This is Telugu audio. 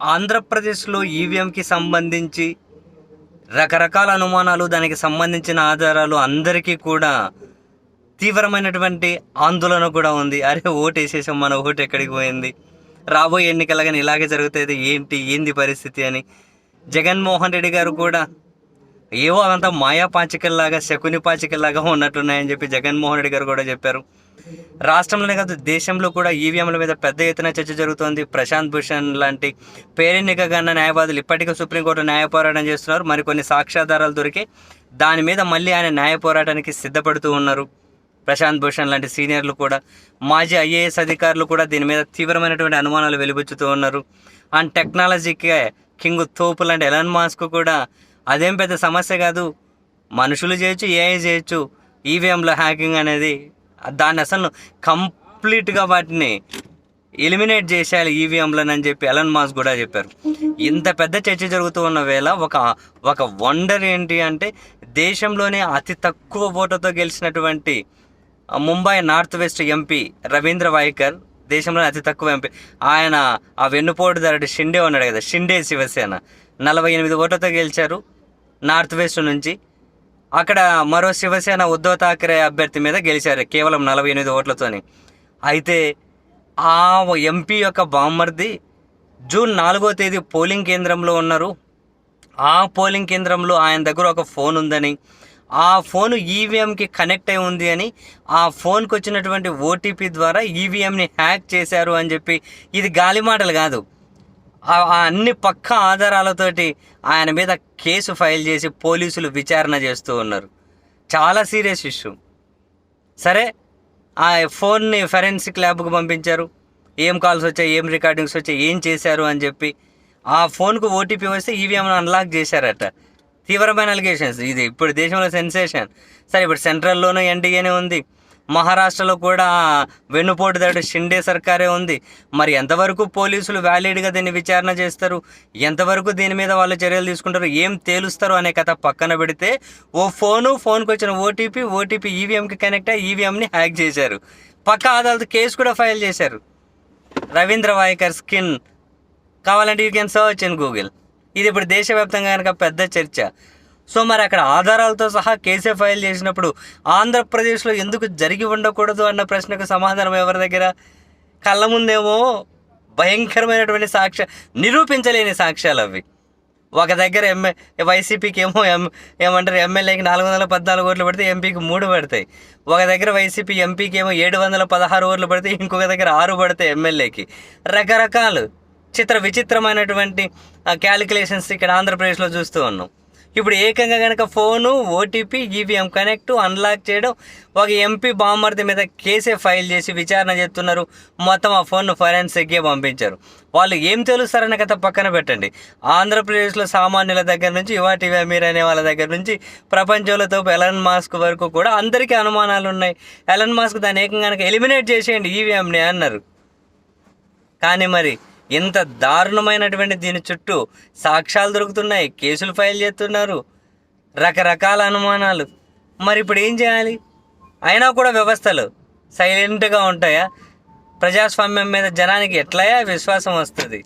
ఆంధ్రప్రదేశ్లో ఈవీఎంకి సంబంధించి రకరకాల అనుమానాలు దానికి సంబంధించిన ఆధారాలు అందరికీ కూడా తీవ్రమైనటువంటి ఆందోళన కూడా ఉంది. అరే ఓటు వేసేసాం మన ఓటు ఎక్కడికి పోయింది? రాబోయే ఎన్నికల కానీ ఇలాగే జరుగుతుంది ఏంటి ఏంది పరిస్థితి అని. జగన్మోహన్ రెడ్డి గారు కూడా ఏవో అదంతా మాయా పాచికల్లాగా శకుని పాచికల్లాగా ఉన్నట్టున్నాయని చెప్పి జగన్మోహన్ రెడ్డి గారు కూడా చెప్పారు. రాష్ట్రంలోనే కాదు దేశంలో కూడా ఈవీఎంల మీద పెద్ద ఎత్తున చర్చ జరుగుతోంది. ప్రశాంత్ భూషణ్ లాంటి పేరెన్నికగన్న న్యాయవాదులు ఇప్పటికే సుప్రీంకోర్టు న్యాయ పోరాటం చేస్తున్నారు. మరికొన్ని సాక్ష్యాధారాలు దొరికి దాని మీద మళ్ళీ ఆయన న్యాయ పోరాటానికి సిద్ధపడుతూ ఉన్నారు. ప్రశాంత్ భూషణ్ లాంటి సీనియర్లు కూడా మాజీ ఐఏఎస్ అధికారులు కూడా దీని మీద తీవ్రమైనటువంటి అనుమానాలు వెలిబుచ్చుతూ ఉన్నారు. అండ్ టెక్నాలజీకి కింగ్ తోపు లాంటి ఎలన్ మాస్క్ కూడా అదేం పెద్ద సమస్య కాదు. మనుషులు చేయొచ్చు ఏఐ చేయొచ్చు. ఈవీఎంలో హ్యాకింగ్ అనేది దాన్ని అసలు కంప్లీట్గా వాటిని ఎలిమినేట్ చేసేయాలి ఈవీఎంలను అని చెప్పి ఎలన్ మాస్ కూడా చెప్పారు. ఇంత పెద్ద చర్చ జరుగుతూ ఉన్న వేళ ఒక ఒక వండర్ ఏంటి అంటే దేశంలోనే అతి తక్కువ ఓటుతో గెలిచినటువంటి Mumbai north west MP Ravindra Waikar దేశంలోనే అతి తక్కువ ఎంపీ. ఆయన ఆ వెన్నుపోటుదారుడు షిండే ఉన్నాడు కదా షిండే శివసేన. నలభై ఎనిమిది ఓట్లతో గెలిచారు నార్త్ వెస్ట్ నుంచి. అక్కడ మరో శివసేన ఉద్ధవ్ ఠాకరే అభ్యర్థి మీద గెలిచారు కేవలం నలభై ఎనిమిది ఓట్లతోని. అయితే ఆ ఎంపీ యొక్క బామ్మర్ది జూన్ నాలుగో తేదీ పోలింగ్ కేంద్రంలో ఉన్నారు. ఆ పోలింగ్ కేంద్రంలో ఆయన దగ్గర ఒక ఫోన్ ఉందని ఆ ఫోన్ ఈవీఎంకి కనెక్ట్ అయి ఉంది అని ఆ ఫోన్కి వచ్చినటువంటి ఓటీపీ ద్వారా ఈవీఎంని హ్యాక్ చేశారు అని చెప్పి ఇది గాలి మాటలు కాదు. అన్ని పక్క ఆధారాలతోటి ఆయన మీద కేసు ఫైల్ చేసి పోలీసులు విచారణ చేస్తూ ఉన్నారు. చాలా సీరియస్ ఇష్యూ. సరే ఆ ఫోన్ని ఫెరెన్సిక్ ల్యాబ్కు పంపించారు. ఏం కాల్స్ వచ్చాయి ఏం రికార్డింగ్స్ వచ్చాయి ఏం చేశారు అని చెప్పి ఆ ఫోన్కు ఓటీపీ వస్తే ఈవీఎం అన్లాక్ చేశారట. తీవ్రమైన అలిగేషన్స్ ఇది ఇప్పుడు దేశంలో సెన్సేషన్ సరే ఇప్పుడు సెంట్రల్లోనూ ఎన్డీఏనే ఉంది. మహారాష్ట్రలో కూడా వెన్నుపోటు దాడు షిండే సర్కారే ఉంది. మరి ఎంతవరకు పోలీసులు వ్యాలిడ్గా దీన్ని విచారణ చేస్తారు? ఎంతవరకు దీని మీద వాళ్ళు చర్యలు తీసుకుంటారు? ఏం తేలుస్తారు అనే కథ పక్కన పెడితే ఓ ఫోను ఫోన్కి వచ్చిన ఓటీపీ ఓటీపీ ఈవీఎంకి కనెక్ట్ అయ్యి ఈవీఎంని హ్యాక్ చేశారు. పక్క అదాలత్ కేసు కూడా ఫైల్ చేశారు. రవీంద్ర వాయకర్ స్కిన్. కావాలంటే you can search in Google. ఇది ఇప్పుడు దేశవ్యాప్తంగా కనుక పెద్ద చర్చ. సో మరి అక్కడ ఆధారాలతో సహా కేసే ఫైల్ చేసినప్పుడు ఆంధ్రప్రదేశ్లో ఎందుకు జరిగి ఉండకూడదు అన్న ప్రశ్నకు సమాధానం ఎవరి దగ్గర? కళ్ళ ముందేమో భయంకరమైనటువంటి సాక్ష్య నిరూపించలేని సాక్ష్యాలు అవి. ఒక దగ్గర ఎంఏ వైసీపీకి ఏమో ఎం ఏమంటారు ఎమ్మెల్యేకి నాలుగు వందల పద్నాలుగు ఓట్లు పడితే ఎంపీకి మూడు పడతాయి. ఒక దగ్గర వైసీపీ ఎంపీకి ఏమో ఏడు వందల పదహారు ఓట్లు పడితే ఇంకొక దగ్గర ఆరు పడతాయి ఎమ్మెల్యేకి. రకరకాలు. చిత్ర విచిత్రమైనటువంటి క్యాలిక్యులేషన్స్ ఇక్కడ ఆంధ్రప్రదేశ్లో చూస్తూ ఉన్నాం. ఇప్పుడు ఏకంగా కనుక phone OTP EVM connect unlock చేయడం ఒక ఎంపీ బామ్మర్ది మీద కేసే ఫైల్ చేసి విచారణ చేస్తున్నారు. మొత్తం ఆ ఫోన్ను ఫోరెన్సిక్కే పంపించారు. వాళ్ళు ఏం తెలుస్తారన్న కథ పక్కన పెట్టండి. ఆంధ్రప్రదేశ్లో సామాన్యుల దగ్గర నుంచి ఇవాటి మీరు అనే వాళ్ళ దగ్గర నుంచి ప్రపంచంలో ఎలన్ మాస్క్ వరకు కూడా అందరికీ అనుమానాలు ఉన్నాయి ఎలన్ మాస్క్ దాన్ని ఏకంగా కనుక ఎలిమినేట్ చేసేయండి ఈవీఎంని అన్నారు. కానీ మరి ఇంత దారుణమైనటువంటి దీని చుట్టూ సాక్ష్యాలు దొరుకుతున్నాయి కేసులు ఫైల్ చేస్తున్నారు రకరకాల అనుమానాలు. మరి ఇప్పుడు ఏం చేయాలి? అయినా కూడా వ్యవస్థలు సైలెంట్గా ఉంటాయా? ప్రజాస్వామ్యం మీద జనానికి ఎట్లయా విశ్వాసం వస్తుంది?